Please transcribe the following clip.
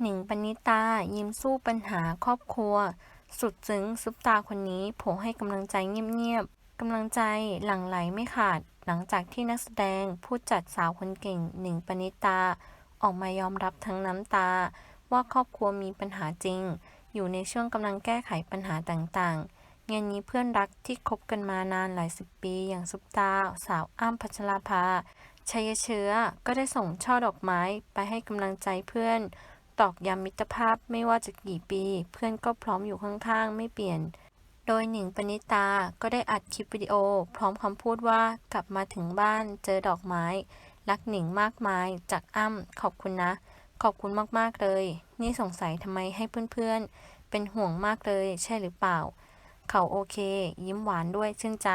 หนิงปณิตา ยิ้มสู้ปัญหาครอบครัว สุดซึ้งซุปตาคนนี้โผให้กำลังใจเงียบๆกำลังใจหลั่งไหลไม่ขาด หลังจากที่นักแสดงผู้จัดสาวคนเก่งหนิงปณิตา ออกมายอมรับทั้งน้ำตา ว่าครอบครัวมีปัญหาจริง อยู่ในช่วงกำลังแก้ไขปัญหาต่างๆงานนี้เพื่อนรักที่คบกันมานานหลายสิบปี อย่างซุปตา สาวอ้ำพัชราภาชัยเชื้อก็ได้ส่งช่อดอกไม้ไปให้กำลังใจเพื่อน ตอกย้ำมิตรภาพไม่ว่าจะกี่ปี เพื่อนก็พร้อมอยู่ข้างๆ ไม่เปลี่ยน โดยหนิงปณิตาก็ได้อัดคลิปวิดีโอ พร้อมคำพูดว่ากลับมาถึงบ้านเจอดอกไม้ รักหนิงมากมาย จากอ้ำขอบคุณนะ ขอบคุณมากๆเลย นี่สงสัยทำไมให้เพื่อนๆ เป็นห่วงมากเลยใช่หรือเปล่า เขาโอเค ยิ้มหวานด้วยชื่นใจ